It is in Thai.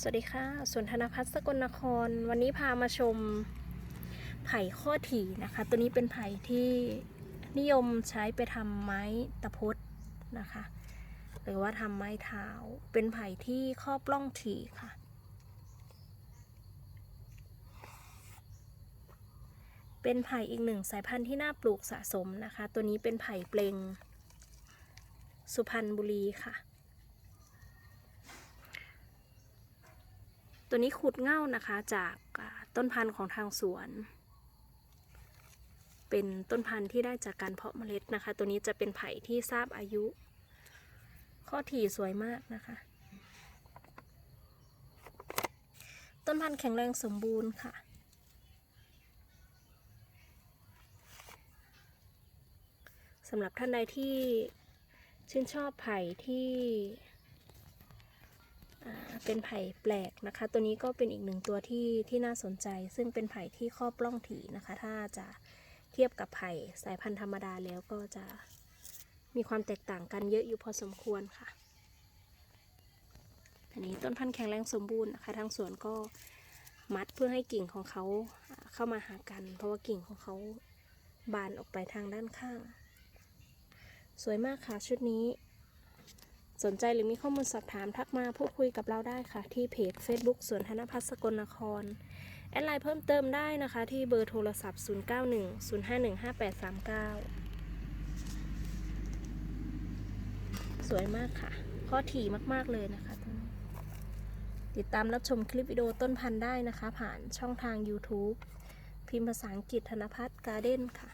สวัสดีค่ะสวนธนพัฒน์สกลนคร วันนี้พามาชมไผ่ข้อถี่นะคะ ตัวนี้เป็นไผ่ที่นิยมใช้ไปทำไม้ตะพดนะคะ หรือว่าทำไม้เท้า เป็นไผ่ที่ข้อปล้องถี่ค่ะ เป็นไผ่อีกหนึ่งสายพันธุ์ที่น่าปลูกสะสมนะคะ ตัวนี้เป็นไผ่เปลงสุพรรณบุรีค่ะ ตัวนี้ขุดเง่านะคะจากต้นพันธุ์ของทางสวน เป็นต้นพันธุ์ที่ได้จากการเพาะเมล็ดนะคะ ตัวนี้จะเป็นไผ่ที่ทราบอายุ ข้อถี่สวยมากนะคะ ต้นพันธุ์แข็งแรงสมบูรณ์ค่ะสำหรับท่านใดที่ชื่นชอบไผ่ที่ เป็นไผ่แปลกนะคะ ตัวนี้ก็เป็นอีกหนึ่งตัวที่ที่น่าสนใจ ซึ่งเป็นไผ่ที่ข้อปล้องถี่นะคะ ถ้าจะเทียบกับไผ่สายพันธุ์ธรรมดาแล้วก็จะมีความแตกต่างกันเยอะอยู่พอสมควรค่ะ อันนี้ต้นพันธุ์แข็งแรงสมบูรณ์นะคะทางสวนก็มัดเพื่อให้กิ่งของเขาเข้ามาหากัน เพราะว่ากิ่งของเขาบานออกไปทางด้านข้าง สวยมากค่ะชุดนี้ สนใจหรือมีข้อมูลสอบถามทักมาพูดคุยกับเราได้ค่ะ ที่เพจ Facebook สวนธนพัฒน์สกลนคร แอดไลน์เพิ่มเติมได้นะคะ ที่เบอร์โทรศัพท์ 0910515839 สวยมากค่ะ ข้อถี่มาก ๆ เลยนะคะตรงนี้ติดตามรับชมคลิปวิดีโอต้นพันธุ์ได้นะคะ ผ่านช่องทาง YouTube พิมพ์ภาษาอังกฤษธนพัฒน์การ์เด้นค่ะ